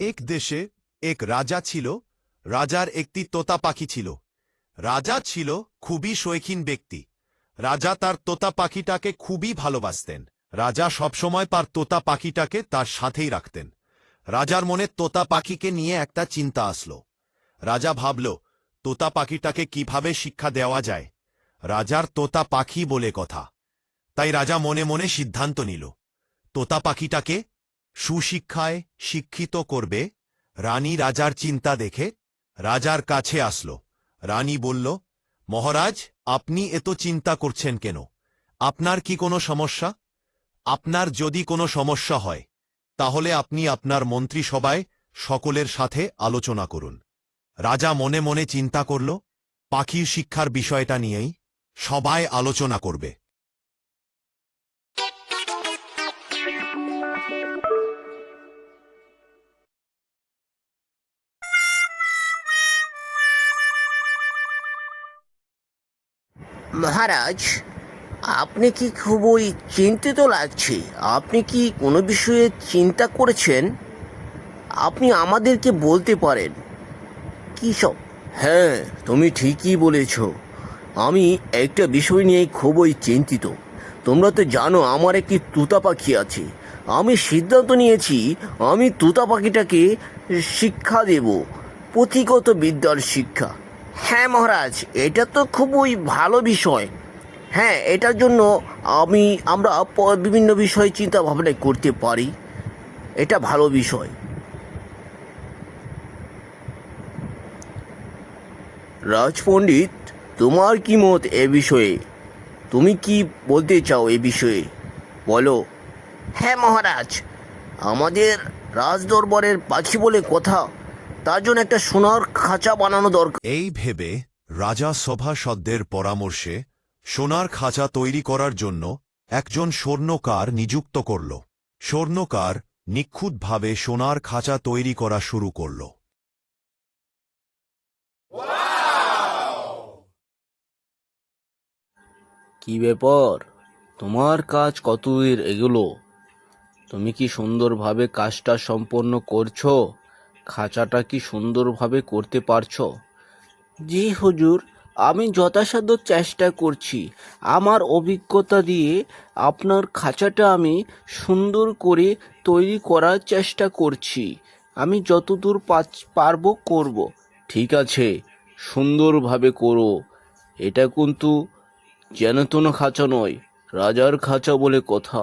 এক দেশে এক রাজা ছিল, রাজার একটি তোতা পাখি ছিল। রাজা ছিল খুবই শৌখিন ব্যক্তি। রাজা তার তোতা পাখিটাকে খুবই ভালোবাসতেন। রাজা সবসময় তার তোতা পাখিটাকে তার সাথেই রাখতেন। রাজার মনে তোতা পাখিকে নিয়ে একটা চিন্তা আসলো। রাজা ভাবল তোতা পাখিটাকে কীভাবে শিক্ষা দেওয়া যায়? রাজার তোতা পাখি বলে কথা। তাই রাজা মনে মনে সিদ্ধান্ত নিল। তোতা পাখিটাকে সুশিক্ষায় শিক্ষিত করবে। রানী রাজার চিন্তা দেখে রাজার কাছে আসলো। রানী বলল, মহারাজ, আপনি এত চিন্তা করছেন কেন? আপনার কি কোনো সমস্যা? আপনার যদি কোনো সমস্যা হয়, তাহলে আপনি আপনার মন্ত্রিসভায় সকলের সাথে আলোচনা করুন রাজা মনে মনে চিন্তা করল, পাখির শিক্ষার বিষয়টা নিয়েই সবাই আলোচনা করবে। মহারাজ, আপনি কি খুবই চিন্তিত লাগছে? আপনি কি কোনো বিষয়ে চিন্তা করেছেন? আপনি আমাদেরকে বলতে পারেন। কী সব? হ্যাঁ তুমি ঠিকই বলেছ। আমি একটা বিষয় নিয়ে খুবই চিন্তিত। তোমরা তো জানো, আমার একটি তুতা পাখি আছে। আমি সিদ্ধান্ত নিয়েছি, আমি তুতা পাখিটাকে শিক্ষা দেব, পুঁথিগত বিদ্যার শিক্ষা। হ্যাঁ মহারাজ, এটা তো খুবই ভালো বিষয়। হ্যাঁ এটার জন্য আমি, আমরা বিভিন্ন বিষয়ে চিন্তা ভাবনা করতে পারি। এটা ভালো বিষয়। রাজপণ্ডিত, তোমার কি মত এ বিষয়ে? তুমি কি বলতে চাও এ বিষয়ে? বলো। হ্যাঁ মহারাজ। আমাদের রাজদরবারের পাখি বলে কথা তার জন্য একটা সোনার খাঁচা বানানো দরকার। এই ভেবে রাজা সভাসদদের পরামর্শে সোনার খাঁচা তৈরি করার জন্য একজন স্বর্ণকার নিযুক্ত করল। স্বর্ণকার নিখুঁতভাবে সোনার খাঁচা তৈরি করা শুরু করল। কি ব্যাপার? তোমার কাজ কত দূর এগুলো? তুমি কি সুন্দরভাবে কাজটা সম্পন্ন করছ? খাঁচাটা কি সুন্দরভাবে করতে পারছ? জি হুজুর। আমি যথাসাধ্য চেষ্টা করছি। আমার অভিজ্ঞতা দিয়ে আপনার খাঁচাটা আমি সুন্দর করে তৈরি করার চেষ্টা করছি। আমি যতদূর পারব করব। ঠিক আছে সুন্দরভাবে করো। এটা কিন্তু যেন তেন খাঁচা নয় রাজার খাঁচা বলে কথা।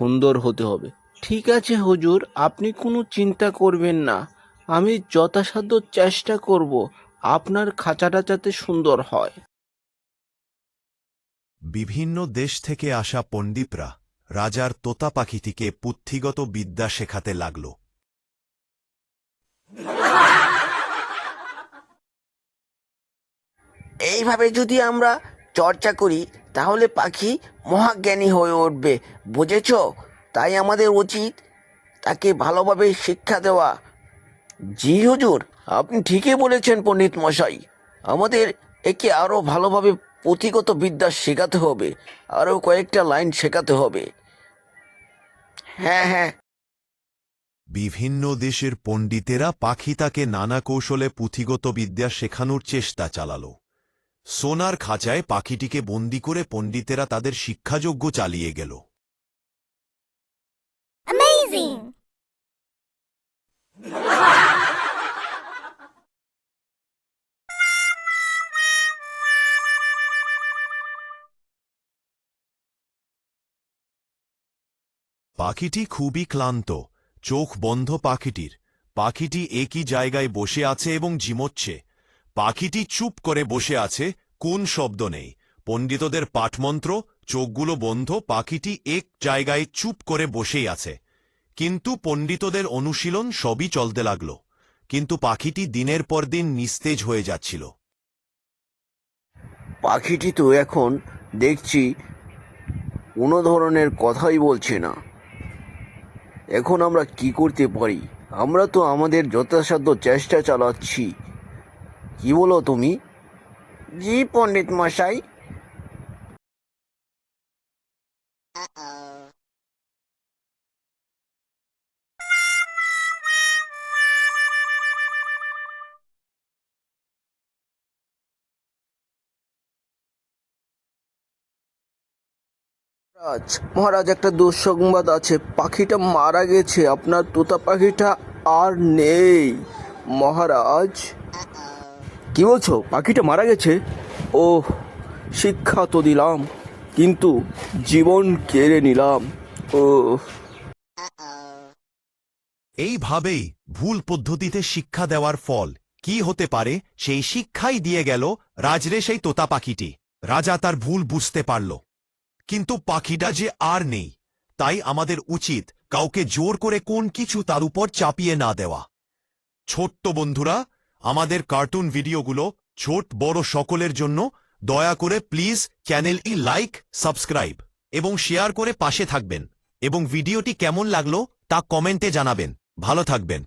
সুন্দর হতে হবে। ঠিক আছে হুজুর আপনি কোনো চিন্তা করবেন না। আমি যথাসাধ্য চেষ্টা করব আপনার খাঁচাটা যাতে সুন্দর হয়। বিভিন্ন দেশ থেকে আসা পণ্ডিতরা রাজার তোতা পাখিটিকে পুথিগত বিদ্যা শেখাতে লাগল। এইভাবে যদি আমরা চর্চা করি তাহলে পাখি মহাজ্ঞানী হয়ে উঠবে, বুঝেছ? তাই আমাদের উচিত তাকে ভালোভাবে শিক্ষা দেওয়া। জি হুজুর, আপনি ঠিকই বলেছেন পণ্ডিত মশাই। আমাদের একে আরও ভালোভাবে পুঁথিগত বিদ্যা শেখাতে হবে আরও কয়েকটা লাইন শেখাতে হবে। হ্যাঁ হ্যাঁ। বিভিন্ন দেশের পণ্ডিতেরা পাখিটাকে নানা কৌশলে পুঁথিগত বিদ্যা শেখানোর চেষ্টা চালাল। সোনার খাঁচায় পাখিটিকে বন্দি করে পণ্ডিতেরা তাদের শিক্ষাযোগ্য চালিয়ে গেল। পাখিটি খুবই ক্লান্ত। চোখ বন্ধ পাখিটির। পাখিটি একই জায়গায় বসে আছে এবং ঝিমোচ্ছে পাখিটি চুপ করে বসে আছে, কোন শব্দ নেই। পণ্ডিতদের পাঠমন্ত্র, চোখগুলো বন্ধ, পাখিটি এক জায়গায় চুপ করে বসেই আছে। কিন্তু পণ্ডিতদের অনুশীলন সবই চলতে লাগল। কিন্তু পাখিটি দিনের পর দিন নিস্তেজ হয়ে যাচ্ছিল। পাখিটি তো এখন দেখছি কোনো ধরনের কথাই বলছে না। এখন আমরা কি করতে পারি? আমরা তো আমাদের যথাসাধ্য চেষ্টা চালাচ্ছি। কি বলো তুমি? জি, পণ্ডিত মশাই। মহারাজ একটা দুঃসংবাদ আছে। পাখিটা মারা গেছে। আপনার তোতা পাখিটা আর নেই। মহারাজ? কি বলছো? পাখিটা মারা গেছে। ও শিক্ষা তো দিলাম, কিন্তু জীবন কেড়ে নিলাম। ও এইভাবেই ভুল পদ্ধতিতে শিক্ষা দেওয়ার ফল কি হতে পারে, সেই শিক্ষাই দিয়ে গেল রাজরে সেই তোতা পাখিটি। রাজা তার ভুল বুঝতে পারল। কিন্তু পাখিটা যে আর নেই, তাই আমাদের উচিত কাউকে জোর করে কোন কিছু তার উপর চাপিয়ে না দেওয়া। ছোট্ট বন্ধুরা আমাদের কার্টুন ভিডিওগুলো ছোট, বড় সকলের জন্য দয়া করে প্লিজ চ্যানেলটি লাইক, সাবস্ক্রাইব এবং শেয়ার করে পাশে থাকবেন এবং ভিডিওটি কেমন লাগল তা কমেন্টে জানাবেন। ভালো থাকবেন।